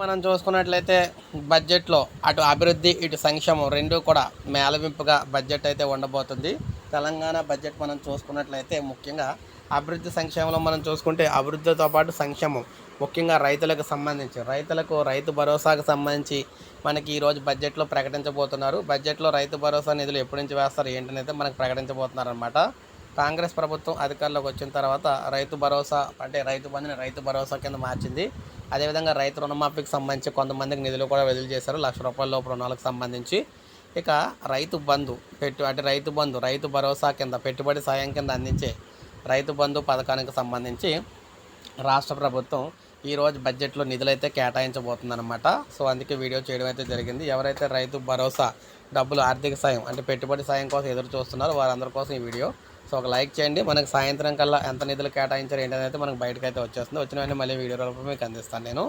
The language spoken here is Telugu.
మనం చూసుకున్నట్లయితే బడ్జెట్లో అటు అభివృద్ధి ఇటు సంక్షేమం రెండు కూడా మేళవింపుగా బడ్జెట్ అయితే ఉండబోతుంది. తెలంగాణ బడ్జెట్ మనం చూసుకున్నట్లయితే ముఖ్యంగా అభివృద్ధి సంక్షేమంలో మనం చూసుకుంటే అభివృద్ధితో పాటు సంక్షేమం ముఖ్యంగా రైతులకు సంబంధించి రైతులకు రైతు భరోసాకు సంబంధించి మనకి ఈరోజు బడ్జెట్లో ప్రకటించబోతున్నారు. బడ్జెట్లో రైతు భరోసా నిధులు ఎప్పటి నుంచి వేస్తారు ఏంటనేది మనకు ప్రకటించబోతున్నారు అనమాట కాంగ్రెస్ ప్రభుత్వం అధికారంలోకి వచ్చిన తర్వాత రైతు భరోసా అంటే రైతు బంధుని రైతు భరోసా కింద మార్చింది. అదేవిధంగా రైతు రుణమాఫీకి సంబంధించి కొంతమందికి నిధులు కూడా విడుదల చేశారు. లక్ష రూపాయల లోపు రుణాలకు సంబంధించి. ఇక రైతు బంధు పెట్టు అంటే రైతు బంధు రైతు భరోసా కింద పెట్టుబడి సాయం కింద అందించే రైతు బంధు పథకానికి సంబంధించి రాష్ట్ర ప్రభుత్వం ఈరోజు బడ్జెట్లో నిధులైతే కేటాయించబోతుందన్నమాట. సో అందుకే వీడియో చేయడం అయితే జరిగింది. ఎవరైతే రైతు భరోసా డబ్బులు ఆర్థిక సాయం అంటే పెట్టుబడి సాయం కోసం ఎదురు చూస్తున్నారో వారందరి కోసం ఈ వీడియో సో ఒక లైక్ చేయండి. మనకు సాయంత్రం కల్లా ఎంత నిధులు కేటాయించారు ఏంటనేది మనకు బయటకైతే వచ్చేస్తుంది. వచ్చిన మళ్ళీ వీడియో రూపంలో మీకు అందిస్తాను నేను.